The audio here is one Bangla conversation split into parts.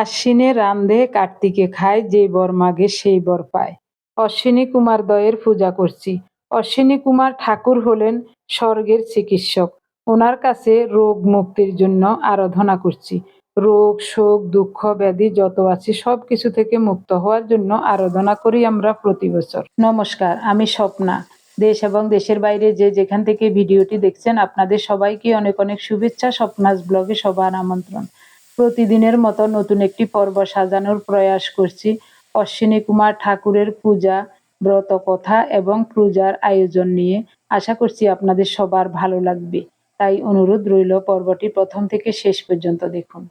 আশ্বিনে রান্ধে কার্তিকে খায়, যে বর মাগে সেই বর পায়। অশ্বিনী কুমার দয়ের পূজা করছি। অশ্বিনী কুমার ঠাকুর হলেন স্বর্গের চিকিৎসক। ওনার কাছে রোগ মুক্তির জন্য আরাধনা করছি। রোগ, শোক, দুঃখ, ব্যাধি যত আছে সব কিছু থেকে মুক্ত হওয়ার জন্য আরাধনা করি আমরা প্রতি বছর। নমস্কার, আমি স্বপ্না। দেশ এবং দেশের বাইরে যে যেখান থেকে ভিডিওটি দেখছেন, আপনাদের সবাইকে অনেক অনেক শুভেচ্ছা। স্বপ্নাস ব্লগে সবার আমন্ত্রণ। প্রতিদিনের মতো নতুন একটি পর্ব সাজানোর প্রয়াস করছি। অশ্বিনী কুমার ঠাকুরের পূজা ব্রত কথা এবং পূজার আয়োজন নিয়ে। আশা করছি আপনাদের সবার ভালো লাগবে। তাই অনুরোধ রইল পর্বটি প্রথম থেকে শেষ পর্যন্ত দেখুন।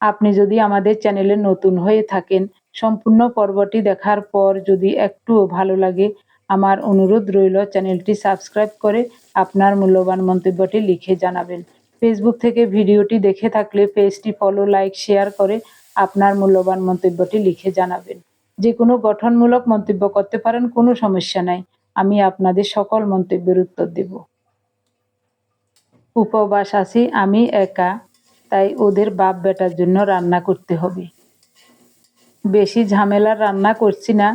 আপনি যদি আমাদের চ্যানেলে নতুন হয়ে থাকেন, সম্পূর্ণ পর্বটি দেখার পর যদি একটুও ভালো লাগে, আমার অনুরোধ রইল চ্যানেলটি সাবস্ক্রাইব করে আপনার মূল্যবান মন্তব্যটি লিখে জানাবেন। ফেসবুক থেকে ভিডিওটি দেখে থাকলে পেজটি ফলো লাইক শেয়ার করে আপনার মূল্যবান মন্তব্যটি লিখে জানাবেন। যে কোনো গঠনমূলক মন্তব্য করতে পারেন, কোনো সমস্যা নাই। আমি আপনাদের সকল মন্তব্যের উত্তর দেব। উপবাস আছি, আমি একা, তাই ওদের বাপ বেটার জন্য রান্না করতে হবে। বেশি ঝামেলার রান্না করছি না,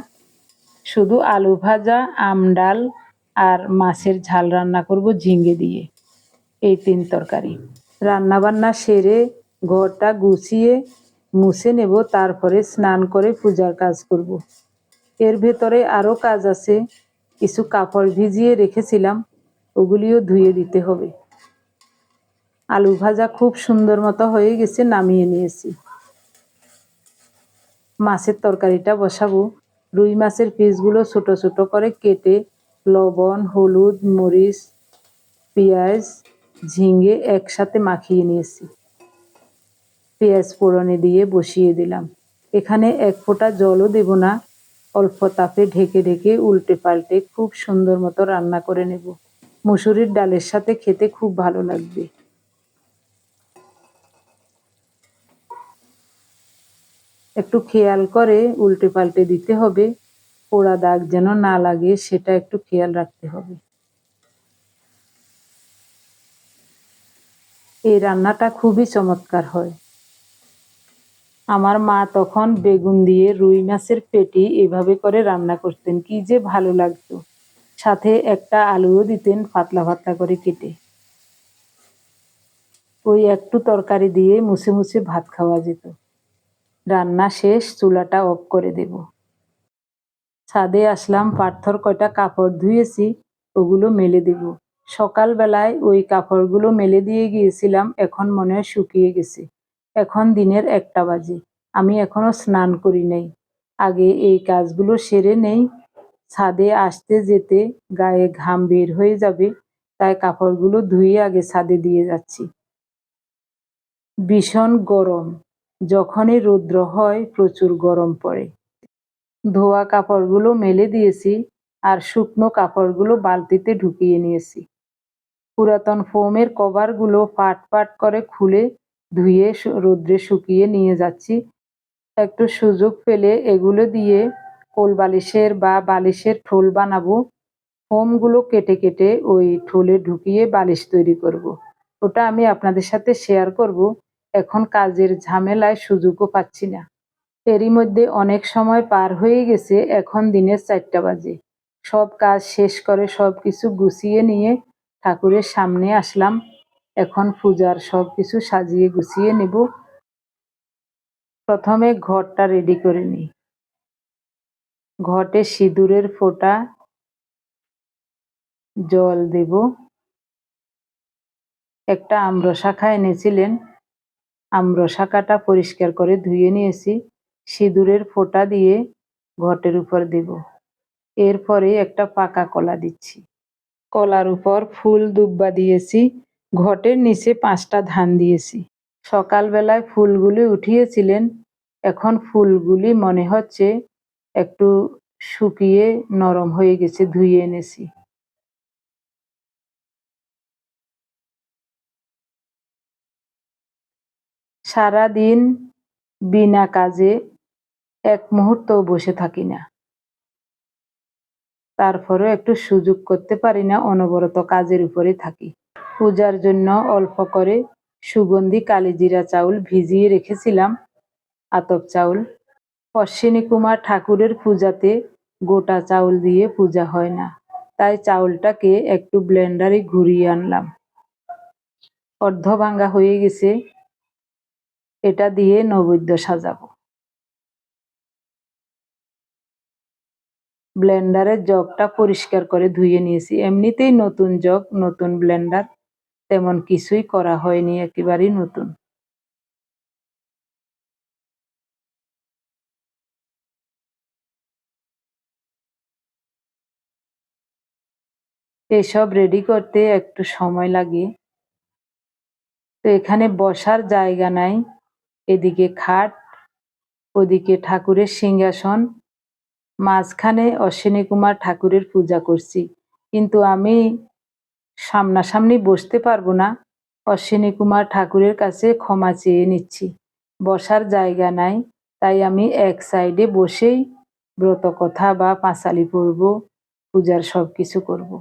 শুধু আলু ভাজা, আম ডাল আর মাছের ঝাল রান্না করব ঝিঙ্গে দিয়ে। এই তিন তরকারি। রান্নাবান্না সেরে ঘরটা গুছিয়ে মুছে নেব, তারপরে স্নান করে পূজার কাজ করব। এর ভেতরে আরও কাজ আছে। কিছু কাপড় ভিজিয়ে রেখেছিলাম, ওগুলিও ধুয়ে দিতে হবে। আলু ভাজা খুব সুন্দর মতো হয়ে গেছে, নামিয়ে নিয়েছি। মাছের তরকারিটা বসাবো। রুই মাছের পিসগুলো ছোট ছোট করে কেটে লবণ, হলুদ, মরিচ, পেঁয়াজ ঝিঙে একসাথে মাখিয়ে নিয়েছি। পেঁয়াজ পোড়নে দিয়ে বসিয়ে দিলাম। এখানে এক ফোঁটা জলও দেব না। অল্প তাপে ঢেকে ঢেকে উল্টে পাল্টে খুব সুন্দর মতো রান্না করে নেব। মুসুরির ডালের সাথে খেতে খুব ভালো লাগবে। একটু খেয়াল করে উল্টে পাল্টে দিতে হবে। পোড়া দাগ যেন না লাগে, সেটা একটু খেয়াল রাখতে হবে। এই রান্নাটা খুবই চমৎকার হয়। আমার মা তখন বেগুন দিয়ে রুই মাছের পেটি এভাবে করে রান্না করতেন, কি যে ভালো লাগতো। সাথে একটা আলুও দিতেন পাতলা পাতলা করে কেটে। ওই একটু তরকারি দিয়ে মুছে মুছে ভাত খাওয়া যেত। রান্না শেষ, চুলাটা অফ করে দেব। ছাদে আসলাম, পাথর কয়টা কাপড় ধুয়েছি, ওগুলো মেলে দেব। সকালবেলায় ওই কাপড়গুলো মেলে দিয়ে গিয়েছিলাম, এখন মনে হয় শুকিয়ে গেছে। এখন দিনের একটা বাজে, আমি এখনও স্নান করি নাই। আগে এই কাজগুলো সেরে নেই। ছাদে আসতে যেতে গায়ে ঘাম বের হয়ে যাবে, তাই কাপড়গুলো ধুয়ে আগে ছাদে দিয়ে যাচ্ছি। ভীষণ গরম, যখনই রৌদ্র হয় প্রচুর গরম পড়ে। ধোয়া কাপড়গুলো মেলে দিয়েছি আর শুকনো কাপড়গুলো বালতিতে ঢুকিয়ে নিয়েছি। পুরাতন ফোমের কভারগুলো পাট পাট করে খুলে ধুয়ে রোদ্রে শুকিয়ে নিয়ে যাচ্ছি। একটু সুযোগ পেলে এগুলো দিয়ে কোল বালিশের বা বালিশের ঠোল বানাবো। ফোমগুলো কেটে কেটে ওই ঠোলে ঢুকিয়ে বালিশ তৈরি করব। ওটা আমি আপনাদের সাথে শেয়ার করব। এখন কাজের ঝামেলায় সুযোগও পাচ্ছি না। এরই মধ্যে অনেক সময় পার হয়ে গেছে, এখন দিনের চারটা বাজে। সব কাজ শেষ করে সব কিছু গুছিয়ে নিয়ে ঠাকুরের সামনে আসলাম। এখন পূজার সব কিছু সাজিয়ে গুছিয়ে নেব। প্রথমে ঘরটা রেডি করে নিই। ঘটে সিঁদুরের ফোঁটা, জল দেব। একটা আম্র শাখা এনেছিলেন। আম্র শাখাটা পরিষ্কার করে ধুয়ে নিয়েছি। সিঁদুরের ফোঁটা দিয়ে ঘটের উপর দেব। এরপরে একটা পাকা কলা দিচ্ছি। কলার উপর ফুল দুব্বা দিয়েছি ঘটের নিচে পাঁচটা ধান দিয়েছি। সকালবেলায় ফুলগুলি উঠিয়েছিলেন, এখন ফুলগুলি মনে হচ্ছে একটু শুকিয়ে নরম হয়ে গেছে, ধুয়ে এনেছি। সারাদিন বিনা কাজে এক মুহূর্ত বসে থাকি না। তারপরেও একটু সুযোগ করতে পারি না, অনবরত কাজের উপরে থাকি। পূজার জন্য অল্প করে সুগন্ধি কালিজিরা চাউল ভিজিয়ে রেখেছিলাম। আতপ চাউল। অশ্বিনী কুমার ঠাকুরের পূজাতে গোটা চাউল দিয়ে পূজা হয় না, তাই চাউলটাকে একটু ব্লেন্ডারে ঘুরিয়ে আনলাম। অর্ধ ভাঙ্গা হয়ে গেছে, এটা দিয়ে নৈবেদ্য সাজাবো। ব্লেন্ডারের জগটা পরিষ্কার করে ধুয়ে নিয়েছি। এমনিতেই নতুন জগ, নতুন ব্লেন্ডার তেমন কিছুই করা হয়নি, একেবারেই নতুন। এসব রেডি করতে একটু সময় লাগে। তো এখানে বসার জায়গা নাই। এদিকে খাট, ওদিকে ঠাকুরের সিংহাসন মাঝখানে অশ্বিনী কুমার ঠাকুরের পূজা করছি। কিন্তু আমি সামনাসামনি বসতে পারব না। অশ্বিনী কুমার ঠাকুরের কাছে ক্ষমা চেয়ে নিচ্ছি। বসার জায়গা নাই, তাই আমি এক সাইডে বসেই ব্রত কথা বা পাঁচালি পড়ব, পূজার সব কিছু করব।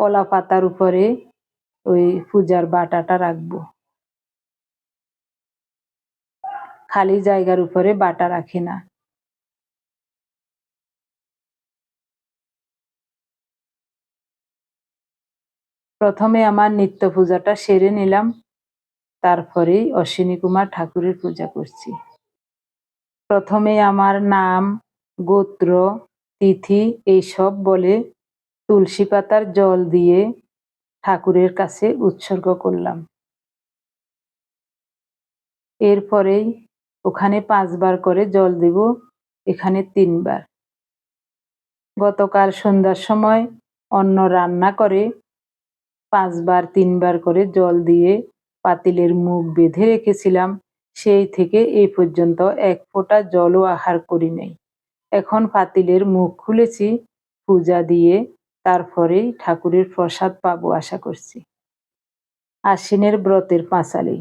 কলা পাতার উপরে ওই পূজার বাটাটা রাখব। খালি জায়গার উপরে বাটা রাখি না। প্রথমে আমার নিত্য পূজাটা সেরে নিলাম, তারপরেই অশ্বিনী কুমার ঠাকুরের পূজা করছি। প্রথমে আমার নাম, গোত্র, তিথি এইসব বলে তুলসী পাতার জল দিয়ে ঠাকুরের কাছে উৎসর্গ করলাম। এরপরেই ওখানে পাঁচবার করে জল দেব, এখানে তিনবার। গতকাল সন্ধ্যার সময় অন্ন রান্না করে পাঁচবার, তিনবার করে জল দিয়ে পাতিলের মুখ বেঁধে রেখেছিলাম, সেই থেকে এই পর্যন্ত এক ফোঁটা জলও আহার করি নাই এখন পাতিলের মুখ খুলেছি, পূজা দিয়ে তারপরেই ঠাকুরের প্রসাদ পাবো আশা করছি। আশ্বিনের ব্রতের পাঁচালি,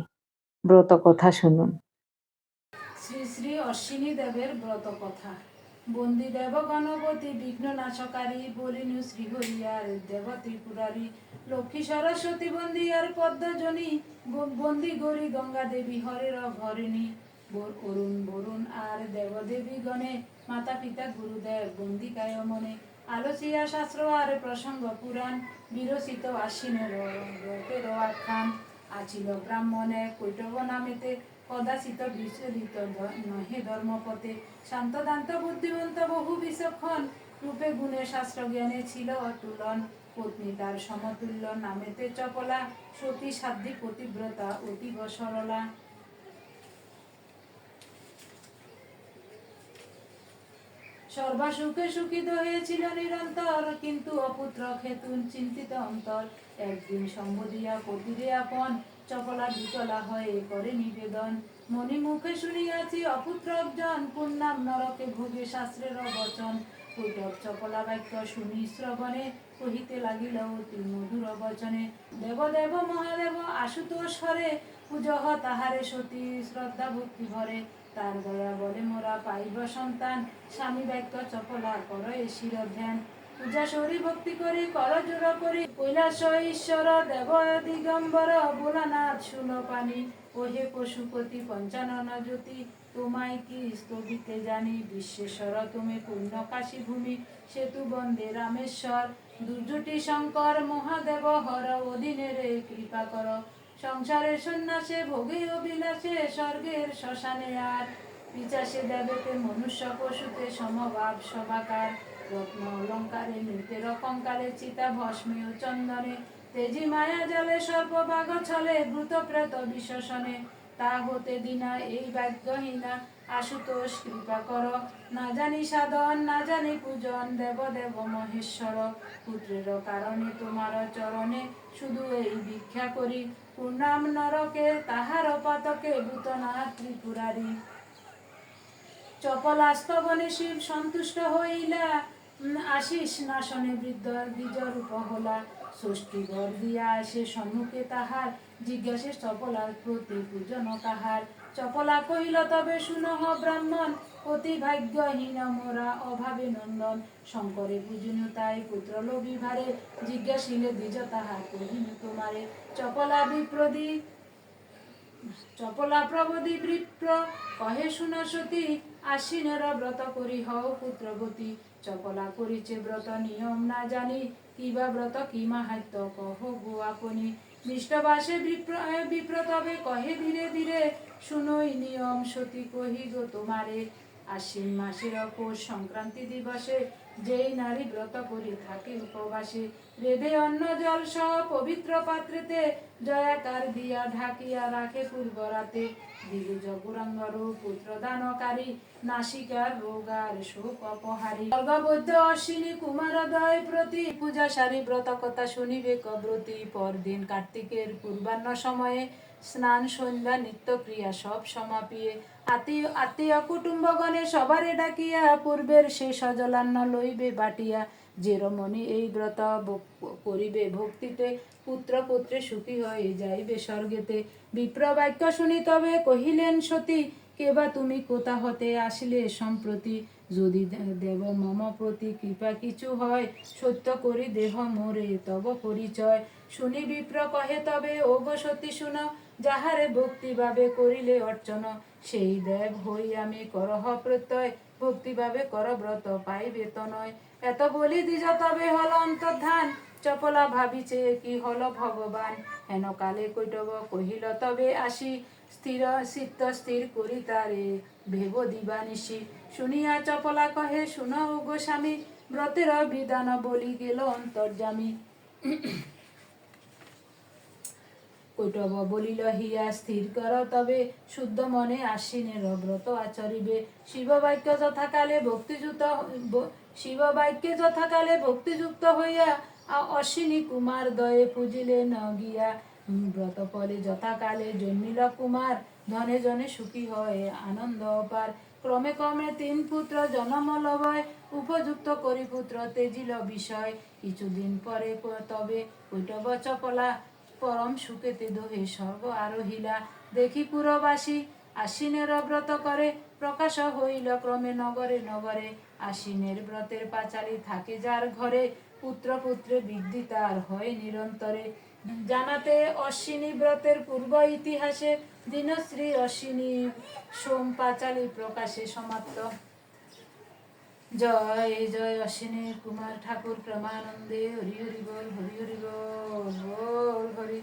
ব্রত কথা শুনুন। অশ্বিনী দেবের ব্রত কথা। বন্দি দেব গণপতি বিঘ্ন নাশকারী বলিনু শ্রীহরিয়ার দেব ত্রিপুরারী লক্ষ্মী সরস্বতী বন্দি আর পদ্মজনী বন্দি গৌরী গঙ্গা দেবী হরের ঘরেণী ব- অরুণ বরুণ আর দেবদেবী গণে মাতা পিতা গুরুদেব বন্দি কায় মনে আলোচিয়া শাস্ত্র আর প্রসঙ্গ পুরাণ বিরচিত আশ্বিনের ব্রতের আখ্যান। আছিল ব্রাহ্মণে কৈটব নামেতে কদাচিত বিচলিত নহে ধর্মপথে। শান্তদান্ত বুদ্ধিমন্ত বহু বিচক্ষণ। রূপে গুণে শাস্ত্র জ্ঞানে ছিল অতুলন। পত্নী তার সমতুল্য নামেতে চপলা। সতী সাধ্বী পতিব্রতা অতীব সরলা। সর্বাসুখে সুখিত হয়েছিল নিরন্তর। কিন্তু অপুত্র খেতুন চিন্তিত অন্তর। একদিন সম্বোধিয়া কতিরে আপন। চপলা বিচলা হয়ে করে নিবেদন। মনি মুখে শুনিয়াছি অপুত্র জন পূর্ণাম নরকে ভোগে শাস্ত্রের বচন। কৈটব চপলা বাক্য শুনি শ্রবণে, কহিতে লাগিল, অতি মধুর বচনে, দেব দেব মহাদেব, আশুতোষ হরে, পূজহ তাহারে সতী, শ্রদ্ধা ভক্তি ভরে। তার দয়া বলে মোরা পাইব সন্তান, স্বামী বাক্য চপলা কর এ শির ধ্যান পূজা সরি ভক্তি করি কর জোর করি। কৈলাস ঈশ্বর, দেব দিগম্বর, ভোলানাথ শুন পানি। ওহে পশুপতি পঞ্চানন জ্যোতি, তোমায় কি স্তবিতে জানি? বিশ্বেশ্বর, তুমি পূর্ণ কাশী ভূমি সেতু বন্দে রামেশ্বর। দুর্জটি শঙ্কর, মহাদেব, হর অধীনে রে কৃপা কর। সংসারের সন্ন্যাসে ভোগে অবিলাসে স্বর্গের শ্মশানে আর পিচাসে দেবেতে মনুষ্য পশুতে সমভাব সভাকার। রত্ন অলঙ্কারে নৃত্যের কঙ্কালে চিতা ভস্মে চন্দনে, তেজি মায়া জলে সর্বভাগ ছলে ভূত প্রেত বিশ্বসনে তা হতে দিনা এই ভাগ্যহীনা, আশুতোষ কৃপা কর। না জানি সাধন, না জানি পূজন, দেব দেব মহেশ্বর। পুত্রের কারণে তোমার চরণে শুধু এই ভিক্ষা করি। পূর্ণাম নরকে তাহার পাতকে ভূতনা ত্রিপুরারি। চপলাস্তবনে শিব সন্তুষ্ট হইলা আশিস নাশনে বৃদ্ধ দ্বিজ রূপ হলা, ষষ্ঠী বর দিয়া আসে সম্মুখে তাহার। জিজ্ঞাসে চপলার প্রতি পূজন তাহার। চপলা কহিল, তবে শুনহ ব্রাহ্মণ, অতি ভাগ্যহীন মোরা অভাবে নন্দন। শঙ্করে বুঝিনু তাই পুত্র লোভী ভারে। জিজ্ঞাসিলে দ্বিজ তাহার কহিনু তোমারে চপলা বিপ্রদী, চপলা প্রবধি বিপ্র কহে শুন সতী, আশ্বিনের ব্রত করি হও পুত্রবতী। চপলা করিছে ব্রত নিয়ম না জানি কিবা ব্রত কি মাহাত্য কহ গো আপনি। মিষ্টবাসে বিপ্র তবে কহে ধীরে ধীরে শুনোই নিয়ম সতী কহি গো তোমারে আশ্বিন মাসের অপর সংক্রান্তি দিবসে যেই নারী ব্রত করি থাকে উপবাসে রেদে অন্ন জল সহ পবিত্র পাত্রেতে জয়াকার দিয়া ঢাকিয়া রাখে পূর্ব রাতে দিগু জগুরাঙ্গর পুত্র দানকারী নাসিকার রোগার শোক অপহারী সর্ববৈদ্য অশ্বিনী কুমারদয় প্রতি পূজা সারি ব্রত কথা শুনিবে কব্রতি। পরদিন কার্তিকের পূর্বাহ্ন সময়ে স্নান, সন্ধ্যা নিত্য ক্রিয়া সব সমাপিয়ে আত্মীয় আত্মীয় কুটুম্বগণে সবারে ডাকিয়া পূর্বের সে সজলান্ন লইবে বাটিয়া। যে রমণী এই ব্রত করিবে। ভক্তিতে পুত্র পুত্রে সুখী হয়ে যাইবে স্বর্গেতে। বিপ্র বাক্য শুনি তবে কহিলেন, সতী, কেবা তুমি কোথা হতে আসলে? সম্প্রতি যদি দেব মম প্রতি কৃপা কিছু হয়, সত্য করি দেহ মোরে তব পরিচয়। শুনি বিপ্র কহে, তবে ও গো সতী, শুন যাহারে ভক্তিভাবে করিলে অর্চন, সেই দেব হই আমি, করহ প্রত্যয়। ভক্তিভাবে কর ব্রত পাইবে তনয় এত বলি দ্বিজ, তবে হল অন্তর্ধান। চপলা ভাবিছে কি হল ভগবান। হেন কালে কৈটব কহিল, তবে আসি। স্থির চিত্ত স্থির করি তারে, ভেব দিবানিশি। শুনিয়া চপলা কহে শুন ও গোস্বামী ব্রতের বিধান বলি গেল অন্তর্জামী কৈটব বলিল, হিয়া স্থির কর, তবে শুদ্ধ মনে আশ্বিনের ব্রত আচরিবে। শিব বাক্য যথাকালে ভক্তিযুক্ত ব- শিব বাক্যে যথাকালে ভক্তিযুক্ত হইয়া অশ্বিনী কুমার দয়ে পুজিলে ন গিয়া। ব্রত ফলে যথাকালে জন্মিল কুমার, ধনে জনে সুখী হয়, আনন্দ অপার ক্রমে ক্রমে তিন পুত্র জন্ম লভয়, উপযুক্ত করি পুত্র তেজিল বিষয়। কিছুদিন পরে তবে কৈটব চপলা পরম সুখেতে দোহে সর্ব আরোহিলা। দেখি পুরবাসী, আশ্বিনের ব্রত করে, প্রকাশ হইল ক্রমে নগরে নগরে। আশ্বিনের ব্রতের পাঁচালি থাকে যার ঘরে, পুত্র পুত্রে বৃদ্ধি তার হয় নিরন্তরে। জানাতে অশ্বিনী ব্রতের পূর্ব ইতিহাসে, দিনশ্রী অশ্বিনী সোম পাঁচালি প্রকাশে সমাপ্ত। জয় জয় অশ্বিনী কুমার ঠাকুর প্রমানন্দে হরি হরি বল হরি হরি বল বল হরি।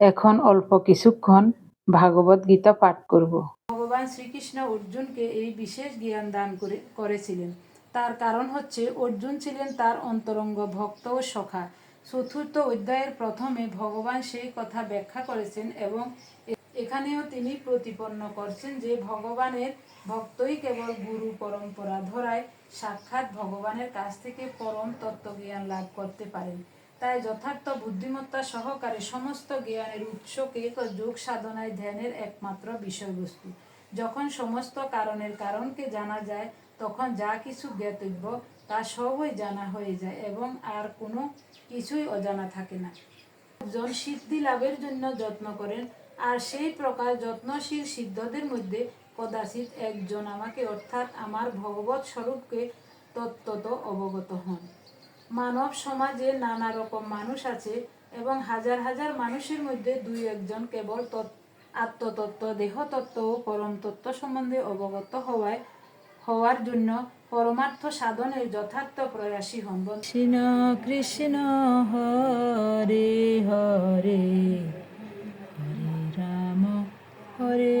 এখন অল্প কিছুক্ষণ ভাগবত গীতা পাঠ করব। ভগবান শ্রীকৃষ্ণ অর্জুনকে এই বিশেষ জ্ঞান দান করে, করেছিলেন। তার কারণ হচ্ছে অর্জুন ছিলেন তার অন্তরঙ্গ ভক্ত ও সখা। চতুর্থ অধ্যায়ের প্রথমে ভগবান সেই কথা ব্যাখ্যা করেছেন এবং এখানেও তিনি প্রতিপন্ন করছেন যে ভগবানের ভক্তই কেবল গুরু পরম্পরা ধরায় সাক্ষাৎ ভগবানের কাছ থেকে পরম তত্ত্বজ্ঞান লাভ করতে পারেন। তাই যথার্থ বুদ্ধিমত্তা সহকারে সমস্ত জ্ঞানের উৎসকে যোগ সাধনায় ধ্যানের একমাত্র বিষয়বস্তু। যখন সমস্ত কারণের কারণকে জানা যায়, তখন যা কিছু জ্ঞাতব্য, তা সবই জানা হয়ে যায় এবং আর কোনো কিছুই অজানা থাকে না। জন সিদ্ধি লাভের জন্য যত্ন করেন, আর সেই প্রকার যত্নশীল সিদ্ধদের মধ্যে কদাচিৎ একজন আমাকে অর্থাৎ আমার ভগবত স্বরূপকে তত্ত্বত অবগত হন। মানব সমাজে নানা রকম মানুষ আছে এবং হাজার হাজার মানুষের মধ্যে দুই একজন কেবল আত্মতত্ত্ব, দেহতত্ত্ব ও পরম তত্ত্ব সম্বন্ধে অবগত হওয়ায় হওয়ার জন্য পরমার্থ সাধনের যথার্থ প্রয়াসী হন কৃষ্ণ কৃষ্ণ, হরে হরে। হরে রাম, হরে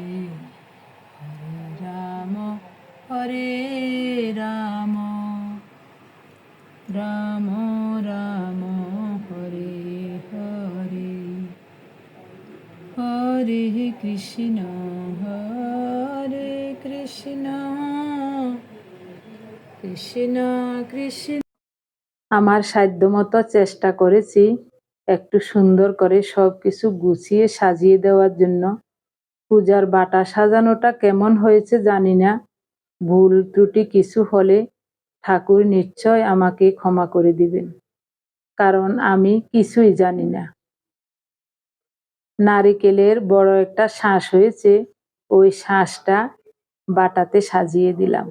হরে রাম রাম রাম, হরে হরে। হরে কৃষ্ণ হরে কৃষ্ণ কৃষ্ণ কৃষ্ণ। আমার সাধ্যমতো চেষ্টা করেছি একটু সুন্দর করে সব কিছু গুছিয়ে সাজিয়ে দেওয়ার জন্য। পূজার বাটা সাজানোটা কেমন হয়েছে জানি না। ভুল ত্রুটি কিছু হলে ঠাকুর নিশ্চয় আমাকে ক্ষমা করে দিবেন। কারণ আমি কিছুই জানি না। নারিকেলের বড় একটা শ্বাস হয়েছে, ওই শ্বাসটা বাটাতে সাজিয়ে দিলাম।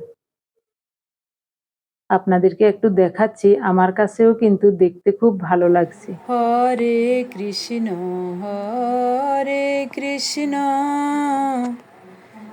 আপনাদেরকে একটু দেখাচ্ছি, আমার কাছেও কিন্তু দেখতে খুব ভালো লাগছে। হরে কৃষ্ণ হরে কৃষ্ণ।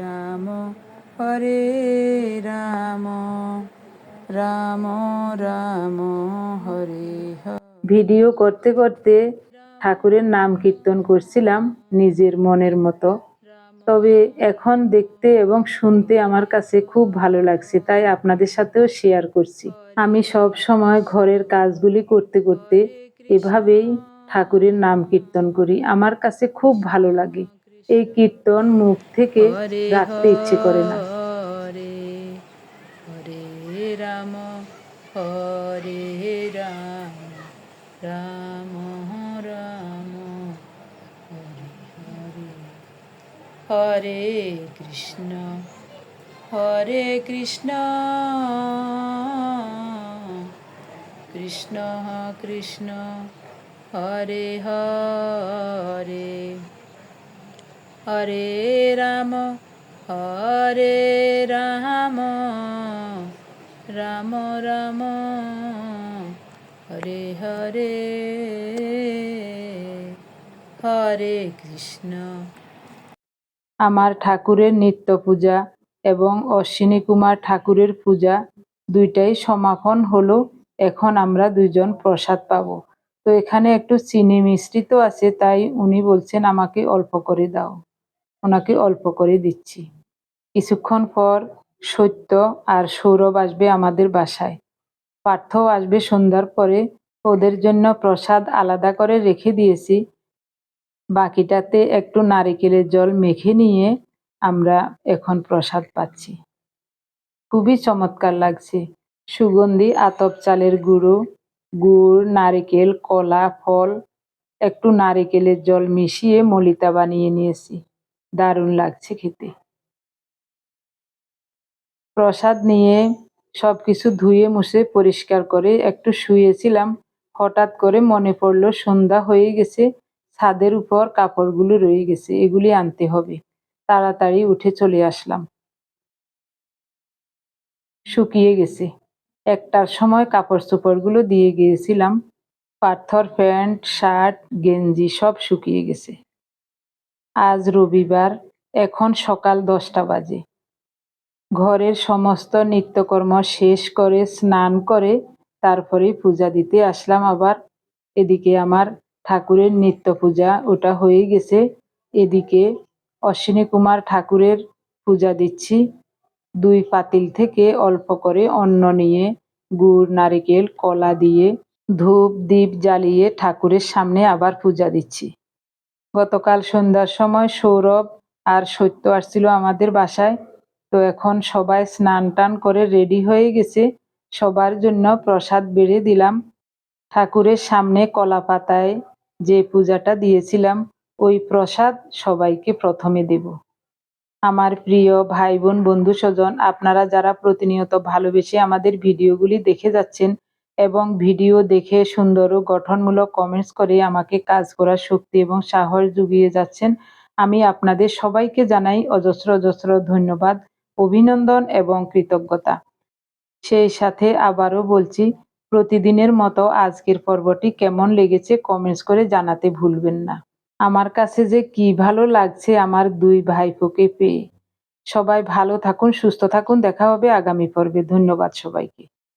রাম, হরে রাম রাম রাম, হরে ভিডিও করতে করতে ঠাকুরের নাম কীর্তন করছিলাম নিজের মনের মতো। তবে এখন দেখতে এবং শুনতে আমার কাছে খুব ভালো লাগছে, তাই আপনাদের সাথেও শেয়ার করছি। আমি সব সময় ঘরের কাজগুলি করতে করতে এভাবেই ঠাকুরের নাম কীর্তন করি, আমার কাছে খুব ভালো লাগে। এই কীর্তন মুখ থেকে রাখতে ইচ্ছে করে না। হরে রাম হরে রাম রাম রাম হরে হরে হরে কৃষ্ণ হরে কৃষ্ণ কৃষ্ণ কৃষ্ণ হরে হরে। হরে রাম হরে রাম রাম রাম, হরে হরে হরে কৃষ্ণ। আমার ঠাকুরের নিত্য পূজা এবং অশ্বিনী কুমার ঠাকুরের পূজা দুইটাই সমাপন হলো। এখন আমরা দুইজন প্রসাদ পাবো। তো এখানে একটু চিনি মিশ্রিত আছে, তাই উনি বলছেন আমাকে অল্প করে দাও। ওনাকে অল্প করে দিচ্ছি। কিছুক্ষণ পর সত্য আর সৌরভ আসবে আমাদের বাসায়। পার্থও আসবে সন্ধ্যার পরে। ওদের জন্য প্রসাদ আলাদা করে রেখে দিয়েছি। বাকিটাতে একটু নারিকেলের জল মেখে নিয়ে আমরা এখন প্রসাদ পাচ্ছি। খুবই চমৎকার লাগছে। সুগন্ধি, আতপ চালের গুঁড়ো, গুড়, নারিকেল, কলা, ফল, একটু নারিকেলের জল মিশিয়ে মলিতা বানিয়ে নিয়েছি। দারুণ লাগছে খেতে। প্রসাদ নিয়ে সবকিছু ধুয়ে মুছে পরিষ্কার করে একটু শুয়েছিলাম। হঠাৎ করে মনে পড়ল, সন্ধ্যা হয়ে গেছে, ছাদের উপর কাপড়গুলো রয়ে গেছে, এগুলি আনতে হবে। তাড়াতাড়ি উঠে চলে আসলাম। শুকিয়ে গেছে। একটার সময় কাপড় চোপড়গুলো দিয়ে গিয়েছিলাম। পাথর, প্যান্ট, শার্ট, গেঞ্জি সব শুকিয়ে গেছে। আজ রবিবার, এখন সকাল দশটা বাজে। ঘরের সমস্ত নিত্যকর্ম শেষ করে, স্নান করে তারপরেই পূজা দিতে আসলাম আবার। এদিকে আমার ঠাকুরের নিত্য পূজা ওটা হয়ে গেছে। এদিকে অশ্বিনী কুমার ঠাকুরের পূজা দিচ্ছি। দুই পাতিল থেকে অল্প করে অন্ন নিয়ে, গুড়, নারিকেল, কলা দিয়ে ধূপ দ্বীপ জ্বালিয়ে ঠাকুরের সামনে আবার পূজা দিচ্ছি। গতকাল সন্ধ্যার সময় সৌরভ আর সত্য আসছিল আমাদের বাসায়। তো এখন সবাই স্নান টান করে রেডি হয়ে গেছে। সবার জন্য প্রসাদ বেড়ে দিলাম। ঠাকুরের সামনে কলা পাতায় যে পূজাটা দিয়েছিলাম, ওই প্রসাদ সবাইকে প্রথমে দেব। আমার প্রিয় ভাই বোন, বন্ধু স্বজন, আপনারা যারা প্রতিনিয়ত ভালোবেসে আমাদের ভিডিওগুলি দেখে যাচ্ছেন এবং ভিডিও দেখে সুন্দর ও গঠনমূলক কমেন্টস করে আমাকে কাজ করার শক্তি এবং সাহস জুগিয়ে যাচ্ছেন। আমি আপনাদের সবাইকে জানাই অজস্র অজস্র ধন্যবাদ, অভিনন্দন এবং কৃতজ্ঞতা। সেই সাথে আবারও বলছি, প্রতিদিনের মতো আজকের পর্বটি কেমন লেগেছে কমেন্টস করে জানাতে ভুলবেন না। আমার কাছে যে কি ভালো লাগছে আমার দুই ভাইপোকে পেয়ে। সবাই ভালো থাকুন, সুস্থ থাকুন, দেখা হবে আগামী পর্বে। ধন্যবাদ সবাইকে।